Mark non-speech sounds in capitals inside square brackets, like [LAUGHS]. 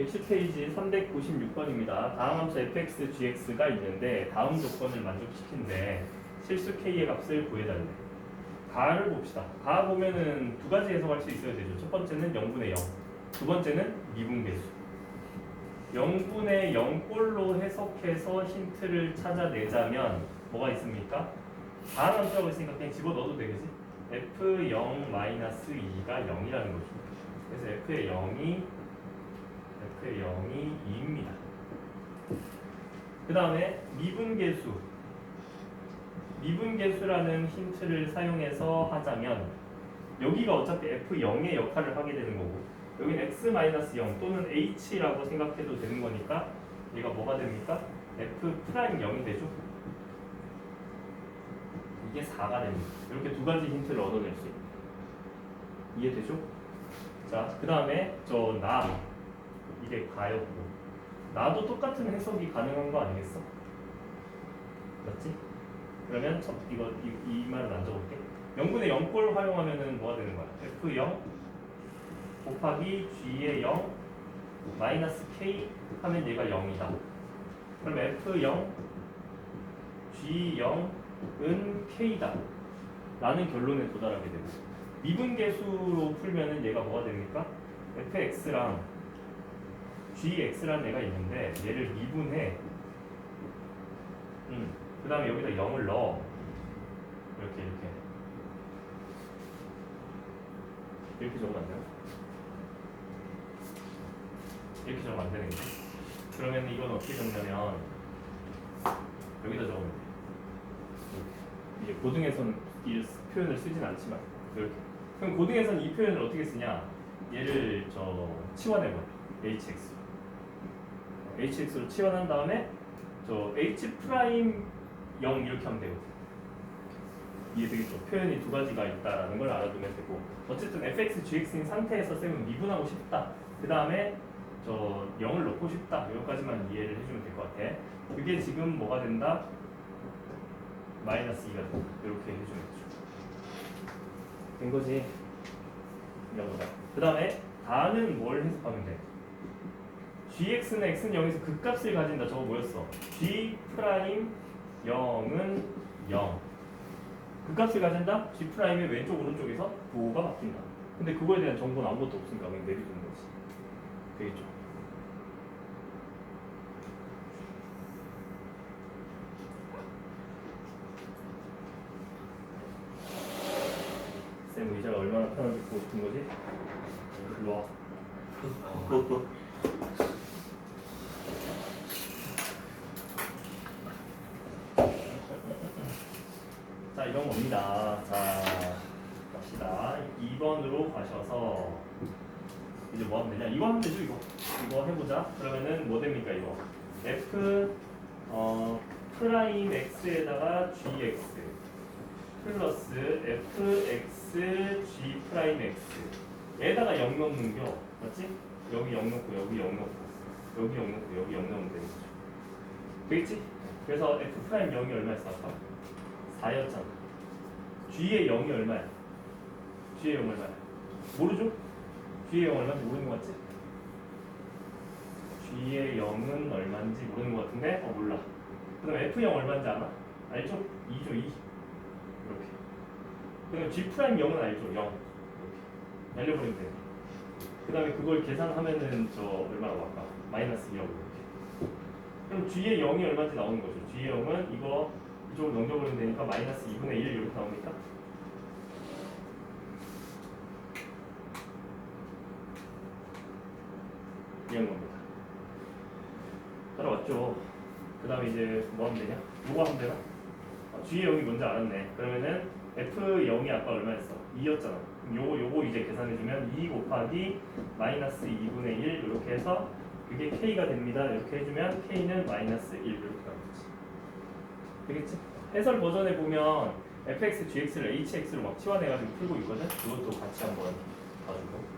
110페이지 396번입니다. 다음 함수 fx, gx가 있는데 다음 조건을 만족시킨데 실수 k의 값을 구해달래. 가를 봅시다. 가 보면은 두 가지 해석할 수 있어야 되죠. 첫 번째는 0분의 0, 두 번째는 미분계수. 0분의 0꼴로 해석해서 힌트를 찾아내자면 뭐가 있습니까? 다음 함수라고 했으니까 그냥 집어넣어도 되겠지? f0-2가 0이라는 거죠. 그래서 f의 0이 f의 0이 2입니다. 그 다음에 미분계수 미분계수라는 힌트를 사용해서 하자면 여기가 어차피 f0의 역할을 하게 되는 거고 여기는 x-0 또는 h라고 생각해도 되는 거니까 얘가 뭐가 됩니까? f'0이 되죠? 이게 4가 됩니다. 이렇게 두 가지 힌트를 얻어낼 수 있다. 이해되죠? 자, 그 다음에 저 나 이게 가였고 나도 똑같은 해석이 가능한 거 아니겠어? 맞지? 그러면 첫 이거 이, 이 말을 만져볼게. 0분의 0꼴 활용하면은 뭐가 되는 거야? f0 곱하기 g의 0 마이너스 k 하면 얘가 0이다. 그럼 f0 g0은 k다. 라는 결론에 도달하게 되고 미분계수로 풀면은 얘가 뭐가 됩니까? fx랑 gx라는 애가 있는데 얘를 미분해. 음, 그 다음에 여기다 0을 넣어. 이렇게 이렇게 이렇게 적으면 안 돼요? 이렇게 적으면 안 되는 거지. 그러면 이건 어떻게 적냐면 여기다 적으면 돼. 이제 고등에서는 이 표현을 쓰진 않지만 이렇게. 그럼 고등에서는 이 표현을 어떻게 쓰냐? 얘를 저 치환해버려. hx. Hx로 치환한 다음에 저 h 프라임 0 이렇게 하면 되거든. 이해되겠죠? 표현이 두 가지가 있다라는 걸 알아두면 되고 어쨌든 fx, gx인 상태에서 쌤은 미분하고 싶다. 그 다음에 저 0을 넣고 싶다. 여기까지만 이해를 해주면 될 것 같아. 그게 지금 뭐가 된다? 마이너스 2가 된다. 이렇게 해주면 되죠. 된 거지? 이거보다. 그 다음에 다는 뭘 해석하면 돼? Gx는 x는 0에서 극값을 가진다. 저거 뭐였어? g 프라임 0은 0. 극값을 가진다? g 프라임의 왼쪽 오른쪽에서 부호가 바뀐다. 근데 그거에 대한 정보는 아무것도 없으니까 그냥 내려주는 거지. 되겠죠? 쌤 의자가 얼마나 편한지 보고 싶은 거지? 일로 와. [LAUGHS] 자, 이런 겁니다. 자, 갑시다. 2번으로 가셔서 이제 뭐 하면 되냐? 이거 하면 되죠, 이거. 이거 해보자. 그러면은 뭐 됩니까, 이거? f 어 프라임 x에다가 gx 플러스 fx g 프라임 x 에다가 0 넣는 겨 맞지? 여기 0 넣고 여기 0 넣고 여기 0 넣고 여기 0 넣으면 되는 거죠 되겠지? 그래서 f 프라임 0이 얼마였어 아까? 4였잖아 g의 0이 얼마야? g의 0 얼마야? 모르죠? g의 0 얼마인지 모르는 거 같지? g의 0은 얼마인지 모르는 것 같은데 어 몰라 그럼 f0 얼마인지 알아? 알죠? 2죠 2 이렇게 그럼 g 프라임 0은 알죠? 0 이렇게 날려버리면 돼요 그 다음에 그걸 계산하면은 저 얼마라고 할까? 마이너스 2하고 이렇게 그럼 g의 0이 얼마인지 나오는 거죠 g의 0은 이거 이쪽으로 넘겨버리면 되니까 마이너스 2분의 1 이렇게 나오니까 이런 겁니다. 따라왔죠? 그 다음에 이제 뭐 하면 되냐? 뭐가 하면 되나? 아, G의 0이 뭔지 알았네. 그러면은 F0이 아까 얼마였어? 2였잖아. 그럼 요거 요거 이제 계산해주면 2 곱하기 마이너스 2분의 1 이렇게 해서 그게 K가 됩니다. 이렇게 해주면 K는 마이너스 1 이렇게 나오는 거지 되겠지? 해설 버전에 보면 fx, gx를 hx로 막 치환해가지고 풀고 있거든 그것도 같이 한번 봐주고